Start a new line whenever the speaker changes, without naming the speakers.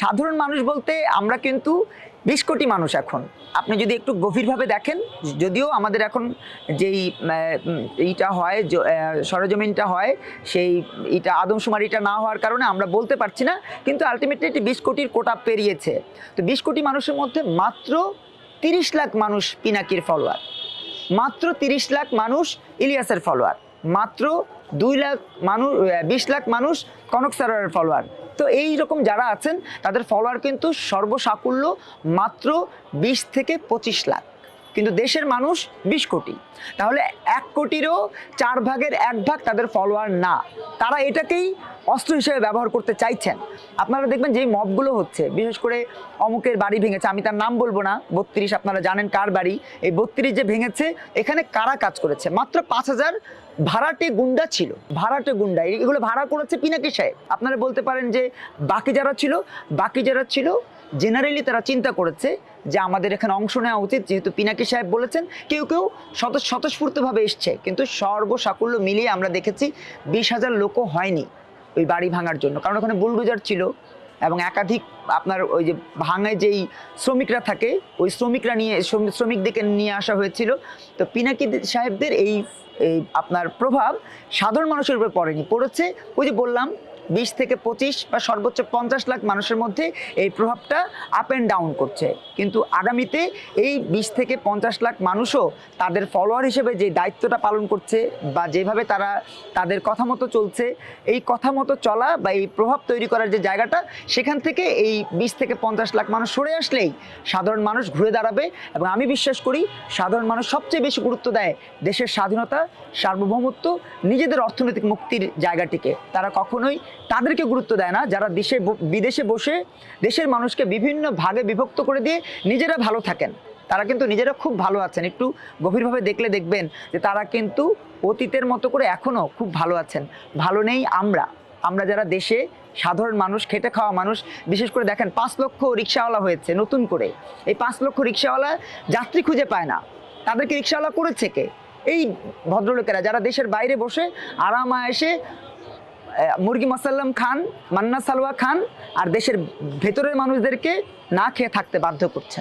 সাধারণ মানুষ বলতে আমরা কিন্তু বিশ কোটি মানুষ এখন। আপনি যদি একটু গভীরভাবে দেখেন, যদিও আমাদের এখন যেই এইটা হয় সরজমিনটা হয়, সেই এটা আদমশুমারিটা না হওয়ার কারণে আমরা বলতে পারছি না, কিন্তু আলটিমেটলি এটি বিশ কোটির কোটা পেরিয়েছে। তো বিশ কোটি মানুষের মধ্যে মাত্র তিরিশ লাখ মানুষ পিনাকির ফলোয়ার মাত্র তিরিশ লাখ মানুষ ইলিয়াসের ফলোয়ার মাত্র দুই লাখ মানুষ বিশ লাখ মানুষ কনক সারারের ফলোয়ার তো এই রকম যারা আছেন, তাদের ফলোয়ার কিন্তু সর্বসাকুল্য মাত্র বিশ থেকে পঁচিশ লাখ। কিন্তু দেশের মানুষ বিশ কোটি। তাহলে এক কোটিরও চার ভাগের এক ভাগ তাদের ফলোয়ার না। তারা এটাকেই অস্ত্র হিসেবে ব্যবহার করতে চাইছেন। আপনারা দেখবেন যেই মবগুলো হচ্ছে, বিশেষ করে অমুকের বাড়ি ভেঙেছে, আমি তার নাম বলব না, বত্রিশ আপনারা জানেন কার বাড়ি, এই বত্রিশ যে ভেঙেছে, এখানে কারা কাজ করেছে? মাত্র পাঁচ হাজার ভাড়াটে গুন্ডা ছিল। ভাড়াটে গুন্ডা, এগুলো ভাড়া করেছে পিনাকি সাহেব। আপনারা বলতে পারেন যে বাকি যারা ছিল, বাকি যারা ছিল জেনারেলি তারা চিন্তা করেছে যে আমাদের এখানে অংশ নেওয়া উচিত। যেহেতু পিনাকি সাহেব বলেছেন, কেউ কেউ স্বত স্বতঃস্ফূর্তভাবে এসছে, কিন্তু সর্বসাকুল্য মিলিয়ে আমরা দেখেছি বিশ হাজার লোকও হয়নি ওই বাড়ি ভাঙার জন্য। কারণ ওখানে বুলডোজার ছিল এবং একাধিক আপনার ওই যে ভাঙায় যেই শ্রমিকরা থাকে, ওই শ্রমিকরা নিয়ে শ্রমিক- শ্রমিকদেরকে নিয়ে আসা হয়েছিল। তো পিনাকি সাহেবদের এই এই আপনার প্রভাব সাধারণ মানুষের উপর পড়েনি। পড়েছে, ওই যে বললাম বিশ থেকে পঁচিশ বা সর্বোচ্চ পঞ্চাশ লাখ মানুষের মধ্যে এই প্রভাবটা আপ অ্যান্ড ডাউন করছে। কিন্তু আগামীতে এই বিশ থেকে পঞ্চাশ লাখ মানুষও তাদের ফলোয়ার হিসেবে যে দায়িত্বটা পালন করছে বা যেভাবে তারা তাদের কথা মতো চলছে, এই কথা মতো চলা বা এই প্রভাব তৈরি করার যে জায়গাটা, সেখান থেকে এই বিশ থেকে পঞ্চাশ লাখ মানুষ সরে আসলেই সাধারণ মানুষ ঘুরে দাঁড়াবে এবং আমি বিশ্বাস করি সাধারণ মানুষ সবচেয়ে বেশি গুরুত্ব দেয় দেশের স্বাধীনতা, সার্বভৌমত্ব, নিজেদের অর্থনৈতিক মুক্তির জায়গাটিকে। তারা কখনোই তাদেরকে গুরুত্ব দেয় না। যারা দেশে বিদেশে বসে দেশের মানুষকে বিভিন্ন ভাগে বিভক্ত করে দিয়ে নিজেরা ভালো থাকেন। তারা কিন্তু নিজেরা খুব ভালো আছেন। একটু গভীরভাবে দেখলে দেখবেন যে তারা কিন্তু অতীতের মতো করে এখনও খুব ভালো আছেন। ভালো নেই আমরা। আমরা যারা দেশে সাধারণ মানুষ খেটে খাওয়া মানুষ বিশেষ করে দেখেন পাঁচ লক্ষ রিক্সাওয়ালা হয়েছে নতুন করে। এই পাঁচ লক্ষ রিক্সাওয়ালা যাত্রী খুঁজে পায় না। তাদেরকে রিক্সাওয়ালা করেছে কে? এই ভদ্রলোকেরা যারা দেশের বাইরে বসে আরামা এসে আহ, মুরগি মাসাল্লাম খান, মান্না সালোয়া খান আর দেশের ভেতরের মানুষদেরকে না খেয়ে থাকতে বাধ্য করছেন।